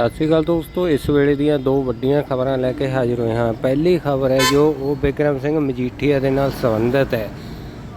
ਸਤਿ ਸ਼੍ਰੀ ਅਕਾਲ ਦੋਸਤੋ, ਇਸ ਵੇਲੇ ਦੀਆਂ ਦੋ ਵੱਡੀਆਂ ਖਬਰਾਂ ਲੈ ਕੇ ਹਾਜ਼ਰ ਹੋਏ ਹਾਂ। ਪਹਿਲੀ ਖਬਰ ਹੈ ਜੋ ਉਹ ਬਿਕਰਮ ਸਿੰਘ ਮਜੀਠੀਆ ਦੇ ਨਾਲ ਸੰਬੰਧਿਤ ਹੈ।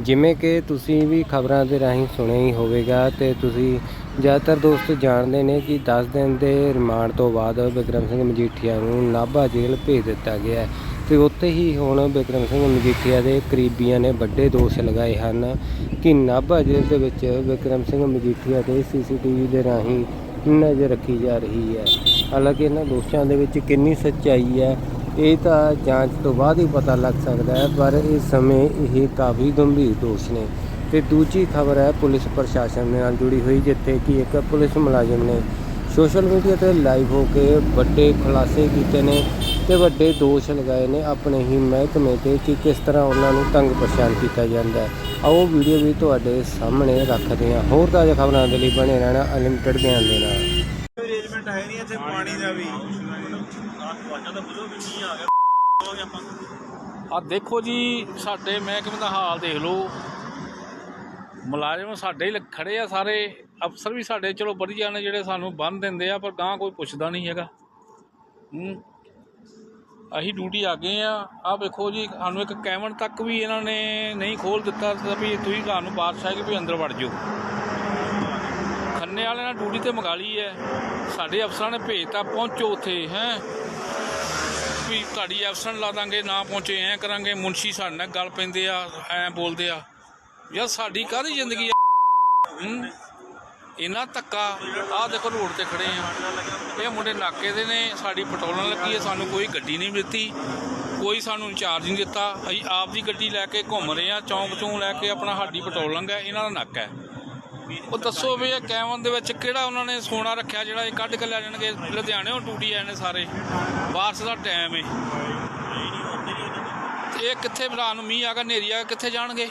ਜਿਵੇਂ ਕਿ ਤੁਸੀਂ ਵੀ ਖਬਰਾਂ ਦੇ ਰਾਹੀਂ ਸੁਣਿਆ ਹੀ ਹੋਵੇਗਾ ਤੇ ਤੁਸੀਂ ਜ਼ਿਆਦਾਤਰ ਦੋਸਤ ਜਾਣਦੇ ਨੇ ਕਿ 10 ਦਿਨ ਦੇ ਰਿਮਾਂਡ ਤੋਂ ਬਾਅਦ ਬਿਕਰਮ ਸਿੰਘ ਮਜੀਠੀਆ ਨੂੰ ਨਾਭਾ ਜੇਲ੍ਹ ਭੇਜ ਦਿੱਤਾ ਗਿਆ ਹੈ ਤੇ ਉੱਥੇ ਹੀ ਹੁਣ ਬਿਕਰਮ ਸਿੰਘ ਮਜੀਠੀਆ ਦੇ ਕਰੀਬੀਆਂ ਨੇ ਵੱਡੇ ਦੋਸ਼ ਲਗਾਏ ਹਨ ਕਿ ਨਾਭਾ ਜੇਲ੍ਹ ਦੇ ਵਿੱਚ ਬਿਕਰਮ ਸਿੰਘ ਮਜੀਠੀਆ ਦੇ ਸੀਸੀਟੀਵੀ ਦੇ ਰਾਹੀਂ ਨਜ਼ਰ ਰੱਖੀ ਜਾ ਰਹੀ ਹੈ। ਹਾਲਾਂਕਿ ਇਹਨਾਂ ਦੋਸ਼ਾਂ ਦੇ ਵਿੱਚ ਕਿੰਨੀ ਸੱਚਾਈ ਹੈ, ਇਹ ਤਾਂ ਜਾਂਚ ਤੋਂ ਬਾਅਦ ਹੀ ਪਤਾ ਲੱਗ ਸਕਦਾ ਹੈ, ਪਰ ਇਸ ਸਮੇਂ ਇਹ ਕਾਫੀ ਗੰਭੀਰ ਦੋਸ਼ ਨੇ। ਤੇ ਦੂਜੀ ਖਬਰ ਹੈ, ਪੁਲਿਸ ਪ੍ਰਸ਼ਾਸਨ ਦੇ ਨਾਲ ਜੁੜੀ ਹੋਈ, ਜਿੱਥੇ ਕਿ ਇੱਕ ਪੁਲਿਸ ਮੁਲਾਜ਼ਮ ਨੇ ਸੋਸ਼ਲ ਮੀਡੀਆ ਤੇ ਲਾਈਵ ਹੋ ਕੇ ਵੱਡੇ ਖੁਲਾਸੇ ਕੀਤੇ ਨੇ ਤੇ ਵੱਡੇ ਦੋਸ਼ ਲਗਾਏ ਨੇ ਆਪਣੇ ਹੀ ਮਹਿਕਮੇ ਤੇ ਕਿ ਕਿਸ ਤਰ੍ਹਾਂ ਉਹਨਾਂ ਨੂੰ ਤੰਗ ਪਰੇਸ਼ਾਨ ਕੀਤਾ ਜਾਂਦਾ ਹੈ। ਆਓ ਵੀਡੀਓ ਵੀ ਤੁਹਾਡੇ ਸਾਹਮਣੇ ਰੱਖਦੇ ਹਾਂ। ਹੋਰ ਤਾਜ਼ਾ ਖਬਰਾਂ ਦੇ ਲਈ ਬਣੇ ਰਹਿਣਾ ਅਨਲਿਮਟਿਡ ਧਿਆਨ ਦੇ ਨਾਲ। ਅਰੇਂਜਮੈਂਟ ਹੈ ਨਹੀਂ ਇੱਥੇ ਪਾਣੀ ਦਾ ਵੀ। ਆ ਦੇਖੋ ਜੀ ਸਾਡੇ ਮਹਿਕਮੇ ਦਾ ਹਾਲ ਦੇਖ ਲਓ। ਮੁਲਾਜ਼ਮ ਸਾਡੇ ਹੀ ਖੜੇ ਆ ਸਾਰੇ। ਅਫਸਰ ਵੀ ਸਾਡੇ, ਚਲੋ ਵਧੀਆ ਨੇ ਜਿਹੜੇ ਸਾਨੂੰ ਬੰਨ ਦਿੰਦੇ ਆ, ਪਰ ਗਾਂ ਕੋਈ ਪੁੱਛਦਾ ਨਹੀਂ ਹੈਗਾ। ਅਸੀਂ ਡਿਊਟੀ ਆ ਗਏ ਆ। ਆ ਵੇਖੋ ਜੀ, ਸਾਨੂੰ ਇੱਕ ਕੈਮਨ ਤੱਕ ਵੀ ਇਹਨਾਂ ਨੇ ਨਹੀਂ ਖੋਲ ਦਿੱਤਾ ਵੀ ਤੁਸੀਂ ਤੁਹਾਨੂੰ ਬਾਰਿਸ਼ ਆ ਗਈ ਵੀ ਅੰਦਰ ਵੜ ਜਾਓ। ਖੰਨੇ ਵਾਲਿਆਂ ਨੇ ਡਿਊਟੀ ਤੇ ਮੰਗਾ ਲਈ ਹੈ। ਸਾਡੇ ਅਫਸਰਾਂ ਨੇ ਭੇਜਤਾ ਪਹੁੰਚੋ ਉੱਥੇ, ਹੈ। ਵੀ ਤੁਹਾਡੀ ਐਬਸੈਂਟ ਲਾ ਦਾਂਗੇ, ਨਾ ਪਹੁੰਚੇ, ਐ ਕਰਾਂਗੇ। ਮੁਨਸ਼ੀ ਸਾਡੇ ਨਾਲ ਗੱਲ ਪੈਂਦੇ ਆ, ਐ ਬੋਲਦੇ ਆ। ਯਾਰ ਸਾਡੀ ਕਾਹਦੀ ਜ਼ਿੰਦਗੀ ਆ? ਹੂੰ? ਇਹਨਾਂ ਧੱਕਾ। ਆਹ ਦੇਖੋ ਰੋਡ ਤੇ ਖੜੇ ਆ। ਇਹ ਮੁੰਡੇ ਨਾਕੇ ਦੇ ਨੇ। ਸਾਡੀ ਪੈਟਰੋਲ ਲੱਗੀ ਹੈ ਸਾਨੂੰ ਕੋਈ ਗੱਡੀ ਨਹੀਂ ਦਿੱਤੀ ਕੋਈ ਸਾਨੂੰ ਇੰਚਾਰਜ ਨਹੀਂ ਦਿੱਤਾ। ਅਸੀਂ ਆਪ ਦੀ ਗੱਡੀ ਲੈ ਕੇ ਘੁੰਮ ਰਹੇ ਆ। ਚੌਂਕ ਚੋਂ ਲੈ ਕੇ ਆਪਣਾ ਸਾਡੀ ਪੈਟਰੋਲ ਲੰਘ ਹੈ ਇਹਨਾਂ ਦਾ ਨੱਕ ਹੈ। ਉਹ ਦੱਸੋ ਵੀ ਇਹ ਕੈਮਨ ਦੇ ਵਿੱਚ ਕਿਹੜਾ ਉਹਨਾਂ ਨੇ ਸੋਨਾ ਰੱਖਿਆ, ਜਿਹੜਾ ਇਹ ਕੱਢ ਕੇ ਲੈ ਜਾਣਗੇ? ਲੁਧਿਆਣੇੋਂ ਟੂਟੀ ਆਏ ਨੇ ਸਾਰੇ। ਬਾਰਿਸ਼ ਦਾ ਟਾਈਮ ਏ। ਤੇ ਇਹ ਕਿੱਥੇ ਰਾਤ ਨੂੰ ਮੀਂਹ ਆ ਗਿਆ? ਹਨੇਰੀ ਆ ਗਿਆ। ਕਿੱਥੇ ਜਾਣਗੇ?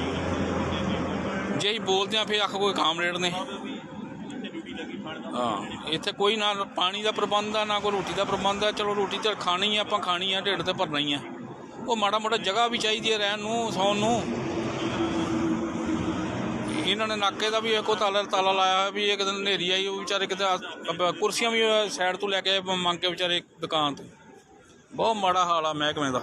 ਜੇ ਅਸੀਂ ਬੋਲਦੇ ਆ ਫਿਰ ਅੱਖ ਕੋਈ ਕਾਮਰੇਡ ਨੇ। ਹਾਂ, ਇੱਥੇ ਕੋਈ ਨਾ ਪਾਣੀ ਦਾ ਪ੍ਰਬੰਧ ਆ, ਨਾ ਕੋਈ ਰੋਟੀ ਦਾ ਪ੍ਰਬੰਧ ਆ। ਚਲੋ ਰੋਟੀ ਤਾਂ ਖਾਣੀ ਆ, ਆਪਾਂ ਖਾਣੀ ਆ, ਢਿੱਡ ਤੇ ਭਰਨਾ ਹੀ ਆ। ਉਹ ਮਾੜਾ ਮੋਟਾ ਜਗ੍ਹਾ ਵੀ ਚਾਹੀਦੀ ਹੈ ਰਹਿਣ ਨੂੰ, ਸੌਣ ਨੂੰ। ਇਹਨਾਂ ਨੇ ਨਾਕੇ ਦਾ ਵੀ ਇੱਕੋ ਤਾਲਾ ਤਾਲਾ ਲਾਇਆ ਹੋਇਆ ਵੀ ਇੱਕ ਦਿਨ ਹਨੇਰੀ ਆਈ, ਉਹ ਵਿਚਾਰੇ ਕਿਤੇ ਆ- ਕੁਰਸੀਆਂ ਵੀ ਸਾਈਡ ਤੋਂ ਲੈ ਕੇ ਮੰਗ ਕੇ ਵਿਚਾਰੇ ਦੁਕਾਨ ਤੋਂ। ਬਹੁਤ ਮਾੜਾ ਹਾਲ ਆ ਮਹਿਕਮੇ ਦਾ।